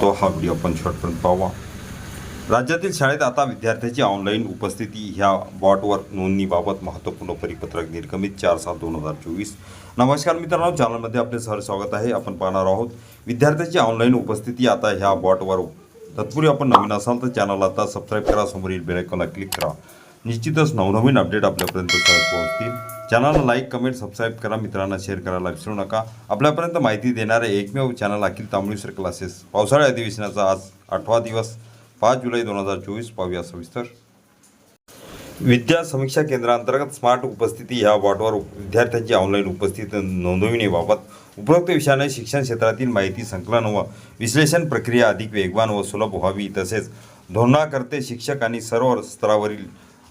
तो हा व्हिडिओ आपण शेवटपर्यंत पाहावा राज्यातील शाळेत आता विद्यार्थ्याची ऑनलाईन उपस्थिती ह्या बॉटवर नोंदणीबाबत महत्त्वपूर्ण परिपत्रक निर्गमित चार सात दोन हजार चोवीस. नमस्कार मित्रांनो चॅनलमध्ये आपले सर स्वागत आहे. आपण पाहणार आहोत विद्यार्थ्याची ऑनलाईन उपस्थिती आता ह्या बॉटवर. तत्पूर्वी आपण नवीन असाल तर चॅनल आता सबस्क्राईब करा समोरील बेलायकॉनला क्लिक करा. निश्चितच नवनवीन अपडेट आपल्यापर्यंत सहज पोहोचतील. चॅनलला लाईक कमेंट सबस्क्राईब करा. मित्रांना शेअर करायला विसरू नका. आपल्यापर्यंत माहिती देणारे एकमेव चॅनल अखिल तांबळीसर क्लासेस पावसाळी अधिवेशनाचा आज आठवा दिवस. पाच जुलै दोन हजार चोवीस पाहूया सविस्तर. विद्या समीक्षा केंद्रांतर्गत स्मार्ट उपस्थिती ह्या वॉर्डवर विद्यार्थ्यांची ऑनलाईन उपस्थिती नोंदविण्याबाबत उपरोक्त विषयाने शिक्षण क्षेत्रातील माहिती संकलन व विश्लेषण प्रक्रिया अधिक वेगवान व सुलभ व्हावी. तसेच धोरणाकर्ते शिक्षक आणि सर्व स्तरावरील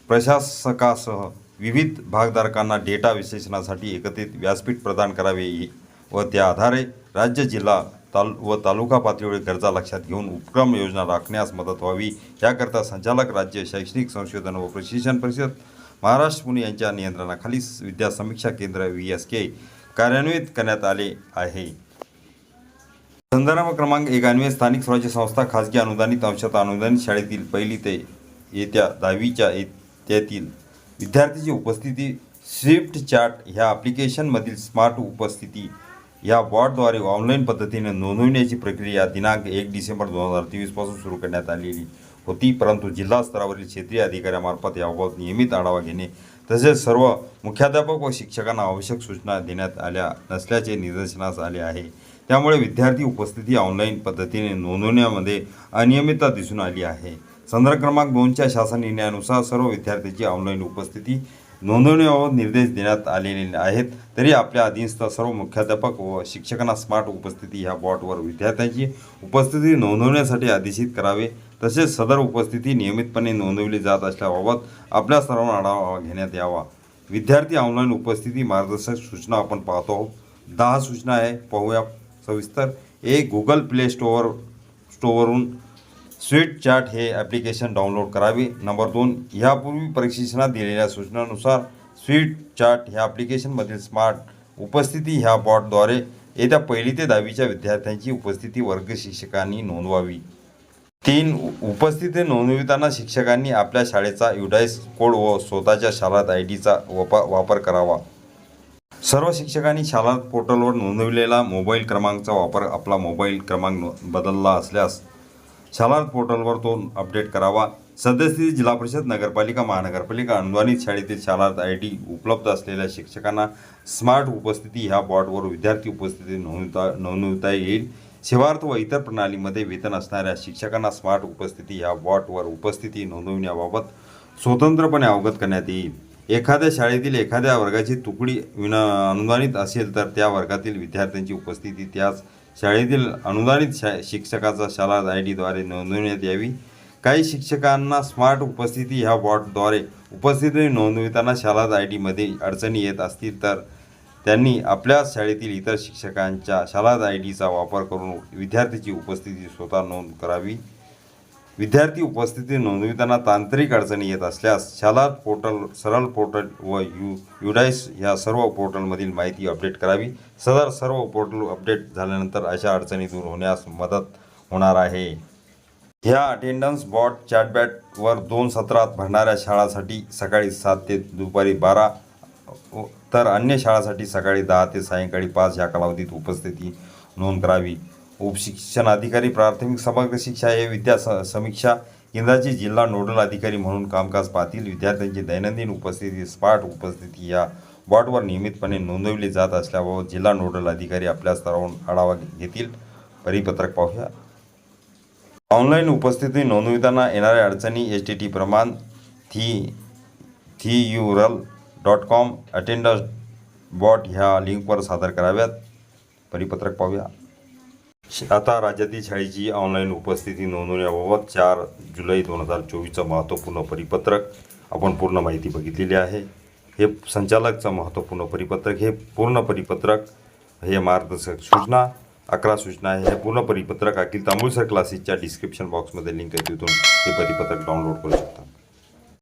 प्रशासकासह विविध भागधारकांना डेटा विश्लेषणासाठी एकत्रित व्यासपीठ प्रदान करावे व त्या आधारे राज्य जिल्हा ताल व तालुका पातळीवरील गरजा लक्षात घेऊन उपक्रम योजना राखण्यास मदत व्हावी. याकरता संचालक राज्य शैक्षणिक संशोधन व प्रशिक्षण परिषद महाराष्ट्र पुणे यांच्या नियंत्रणाखाली विद्या समीक्षा केंद्र व्ही एस के कार्यान्वित करण्यात आले आहे. संदर्भ क्रमांक एक स्थानिक स्वराज्य संस्था खाजगी अनुदानित अंशतः अनुदानित शाळेतील पहिली ते येत्या दहावीच्या त्यातील विद्यार्थ्याची उपस्थिती स्विफ्ट चार्ट ह्या ॲप्लिकेशनमधील स्मार्ट उपस्थिती या बॉर्डद्वारे ऑनलाईन पद्धतीने नोंदवण्याची प्रक्रिया दिनांक एक डिसेंबर दोन हजार तेवीसपासून सुरू करण्यात आलेली होती. परंतु जिल्हा स्तरावरील क्षेत्रीय अधिकाऱ्यामार्फत याबाबत नियमित आढावा घेणे तसेच सर्व मुख्याध्यापक व शिक्षकांना आवश्यक सूचना देण्यात आल्या नसल्याचे निदर्शनास आले आहे. त्यामुळे विद्यार्थी उपस्थिती ऑनलाईन पद्धतीने नोंदवण्यामध्ये अनियमितता दिसून आली आहे. संदर्भ क्रमांक दोनच्या शासन निर्णयानुसार सर्व विद्यार्थ्यांची ऑनलाईन उपस्थिती नोंदवण्याबाबत निर्देश देण्यात आलेले आहेत. तरी आपल्या अधीनस्थ सर्व मुख्याध्यापक व शिक्षकांना स्मार्ट उपस्थिती ह्या बॉटवर विद्यार्थ्यांची उपस्थिती नोंदवण्यासाठी आदेशित करावे. तसेच सदर उपस्थिती नियमितपणे नोंदवली जात असल्याबाबत आपल्या स्तरावर आढावा घेण्यात यावा. विद्यार्थी ऑनलाईन उपस्थिती मार्गदर्शक सूचना आपण पाहतो आहोत. दहा सूचना आहे. पाहूया. सविस्तर. एक गुगल प्ले स्टोअर स्टोअरवरून स्वीट चार्ट हे ॲप्लिकेशन डाउनलोड करावे. नंबर दोन ह्यापूर्वी प्रशिक्षणात दिलेल्या सूचनानुसार स्वीट चार्ट ह्या ॲप्लिकेशनमधील स्मार्ट उपस्थिती ह्या बॉटद्वारे येत्या पहिली ते दहावीच्या विद्यार्थ्यांची उपस्थिती वर्ग शिक्षकांनी नोंदवावी. तीन उपस्थिती नोंदविताना शिक्षकांनी आपल्या शाळेचा युडाईस कोड व स्वतःच्या शाळात आय डीचा वपा वापर करावा. सर्व शिक्षकांनी शाळा पोर्टलवर नोंदविलेला मोबाईल क्रमांकचा वापर आपला मोबाईल क्रमांक बदलला असल्यास शालांत पोर्टलवर तो अपडेट करावा. सद्यस्थिती जिल्हा परिषद नगरपालिका महानगरपालिका अनुदानित शाळेतील शालांत आय डी उपलब्ध असलेल्या शिक्षकांना स्मार्ट उपस्थिती ह्या बॉर्डवर विद्यार्थी उपस्थिती नोंदवता नोंदवता येईल. सेवार्थ व इतर प्रणालीमध्ये वेतन असणाऱ्या शिक्षकांना स्मार्ट उपस्थिती ह्या बॉटवर उपस्थिती नोंदवण्याबाबत स्वतंत्रपणे अवगत करण्यात येईल. एखाद्या शाळेतील एखाद्या वर्गाची तुकडी विना अनुदानित असेल तर त्या वर्गातील विद्यार्थ्यांची उपस्थिती त्याच शाळेतील अनुदानित शा शिक्षकाचा शाला आय डीद्वारे नोंदविण्यात यावी. काही शिक्षकांना स्मार्ट उपस्थिती ह्या बॉटद्वारे उपस्थिती नोंदविताना शालाद आय डीमध्ये अडचणी येत असतील तर त्यांनी आपल्या शाळेतील इतर शिक्षकांच्या शालाद आय डीचा वापर करून विद्यार्थ्याची उपस्थिती स्वतः नोंद करावी. विद्यार्थी उपस्थिती नोंदविताना तांत्रिक अडचणी येत असल्यास शाला पोर्टल सरळ पोर्टल व यू युडाईस ह्या सर्व पोर्टलमधील माहिती अपडेट करावी. सदर सर्व पोर्टल अपडेट झाल्यानंतर अशा अडचणी दूर होण्यास मदत होणार आहे. ह्या अटेंडन्स बॉट चॅटबॅटवर दोन सत्रात भरणाऱ्या शाळांसाठी सकाळी सात ते दुपारी बारा तर अन्य शाळांसाठी सकाळी दहा ते सायंकाळी पाच या कालावधीत उपस्थिती नोंद करावी. उपशिक्षण अधिकारी प्राथमिक समग्र शिक्षा हे विद्या स समीक्षा केंद्राचे जिल्हा नोडल अधिकारी म्हणून कामकाज पाहतील. विद्यार्थ्यांची दैनंदिन उपस्थिती स्पाट उपस्थिती या बॉटवर नियमितपणे नोंदवली जात असल्याबाबत जिल्हा नोडल अधिकारी आपल्या स्तरावरून आढावा घेतील. परिपत्रक पाहूया. ऑनलाईन उपस्थिती नोंदविताना येणाऱ्या अडचणी एच टी टी प्रमाण थी थी URL dot com attendance bot ह्या लिंकवर सादर कराव्यात. परिपत्रक पाहूया. आता राज्यातील शाळेची ऑनलाईन उपस्थिती नोंदवण्याबाबत चार जुलै दोन हजार चोवीसचं महत्त्वपूर्ण परिपत्रक आपण पूर्ण माहिती बघितलेली आहे. हे संचालकचं महत्त्वपूर्ण परिपत्रक हे पूर्ण परिपत्रक हे मार्गदर्शक सूचना अकरा सूचना आहे. हे पूर्ण परिपत्रक अखिल तांबुळसर क्लासेसच्या डिस्क्रिप्शन बॉक्समध्ये लिंक आहे. तिथून हे परिपत्रक डाउनलोड करू शकता.